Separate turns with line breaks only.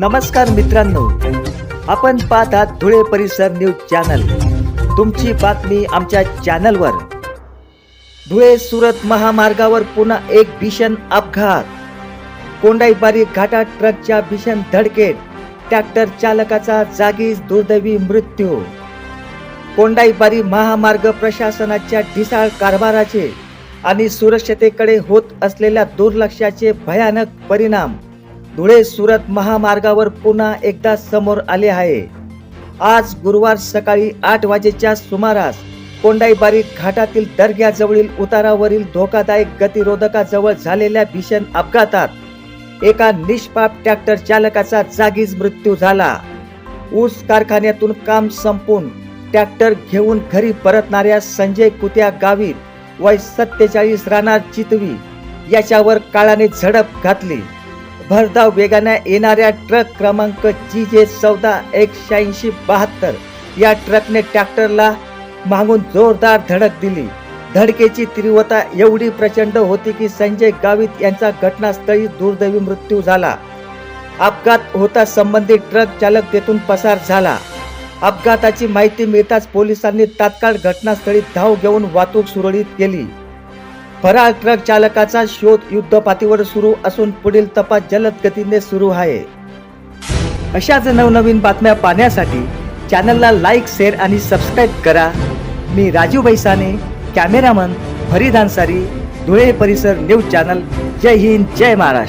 नमस्कार मित्रांनो. आपण पाहत आहात धुळे परिसर न्यूज चॅनल. तुमची बातमी आमच्या चॅनलवर. धुळे सुरत महामार्गावर पुन्हा एक भीषण अपघात. कोंडाईबारी घाटात ट्रकच्या भीषण धडकेत ट्रॅक्टर चालकाचा जागीच दुर्दैवी मृत्यू. कोंडाईबारी महामार्ग प्रशासनाच्या ढिसाळ कारभाराचे आणि सुरक्षतेकडे होत असलेल्या दुर्लक्षाचे भयानक परिणाम. धुळे सुरत महामार्गावर पुन्हा एकदा समोर आले आहे. आज गुरुवार सकाळी आठ वाजेच्या सुमारास कोंडाईबारी घाटातील दर्ग्याजवळील उतारावरील धोकादायक गतिरोधकाजवळ झालेल्या भीषण अपघातात एका निष्पाप ट्रॅक्टर चालकाचा जागीच मृत्यू झाला. ऊस कारखान्यातून काम संपून ट्रॅक्टर घेऊन घरी परतणाऱ्या संजय कुत्या गावीत वय सत्तेचाळीस राहणार चितवी याच्यावर काळाने झडप घातली. भरधाव वेगाने येणाऱ्या ट्रक क्रमांक जी जे चौदा एक शहाऐंशी बहात्तर या ट्रकने ट्रॅक्टरला मागून जोरदार धडक दिली. धडकेची तीव्रता एवढी प्रचंड होती की संजय गावित यांचा घटनास्थळी दुर्दैवी मृत्यू झाला. अपघात होता संबंधित ट्रक चालक तेथून पसार झाला. अपघाताची माहिती मिळताच पोलिसांनी तात्काळ घटनास्थळी धाव घेऊन वाहतूक सुरळीत केली. फरार ट्रक चालकाचा शोध युद्धपातीवर सुरू असून पुढील तपास जलद गतीने सुरू आहे. अशाच नवनवीन बातम्या पाहण्यासाठी चॅनलला लाईक शेअर आणि सबस्क्राईब करा. मी राजू बैसाने कॅमेरामन फरीद अन्सारी धुळे परिसर न्यूज चॅनल. जय हिंद जय महाराष्ट्र.